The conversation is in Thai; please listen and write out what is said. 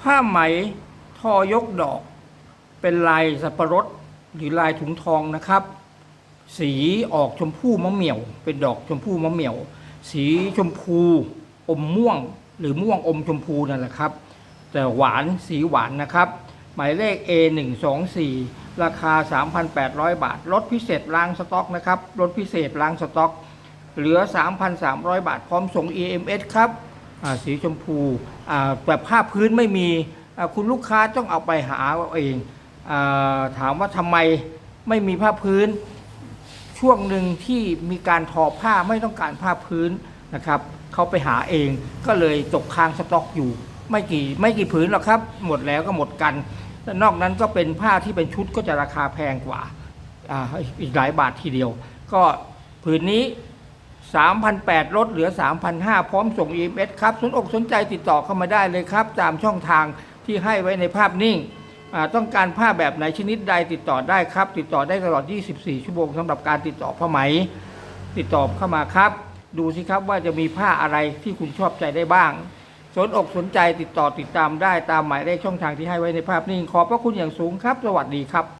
ผ้าไหมทอยกดอก เป็นลายสับปะรดหรือลายถุงทองนะครับ สีออกชมพูมะเหมี่ยว เป็นดอกชมพูมะเหมี่ยว สีชมพูอมม่วงหรือม่วงอมชมพูนั่นแหละครับ แต่หวานสีหวานนะครับ หมายเลข A124 ราคา 3,800 บาทลดพิเศษล้างสต็อกนะครับลดพิเศษล้างสต็อก เหลือ 3,300 บาท พร้อมส่ง EMS ครับ สีชมพูแบบผ้าพื้นไม่มีคุณลูกค้าต้องเอาไปหาเองอถามว่าทำไมไม่มีผ้าพื้น ช่วงหนึ่งที่มีการทอผ้าไม่ต้องการผ้าพื้นนะครับเขาไปหาเองก็เลยตกค้างสต็อกอยู่ ไม่กี่ไม่กี่ผืนหรอกครับ หมดแล้วก็หมดกันนอกนั้นก็เป็นผ้าที่เป็นชุดก็จะราคาแพงกว่าอ่าอีกหลายบาททีเดียว ก็ผืนนี้ 3,800ลดเหลือ3,500พร้อมส่ง EMS ครับ สนอกสนใจติดต่อเข้ามาได้เลยครับ ตามช่องทางที่ให้ไว้ในภาพนิ่ง ต้องการผ้าแบบไหนชนิดใดติดต่อได้ครับ ติดต่อได้ตลอด 24 ชั่วโมงสำหรับการติดต่อผ้าไหม ติดต่อเข้ามาครับ ดูสิครับว่าจะมีผ้าอะไรที่คุณชอบใจได้บ้าง สนอกสนใจติดต่อติดตามได้ตามหมายเลขช่องทางที่ให้ไว้ในภาพนิ่ง ขอบพระคุณอย่างสูงครับ สวัสดีครับ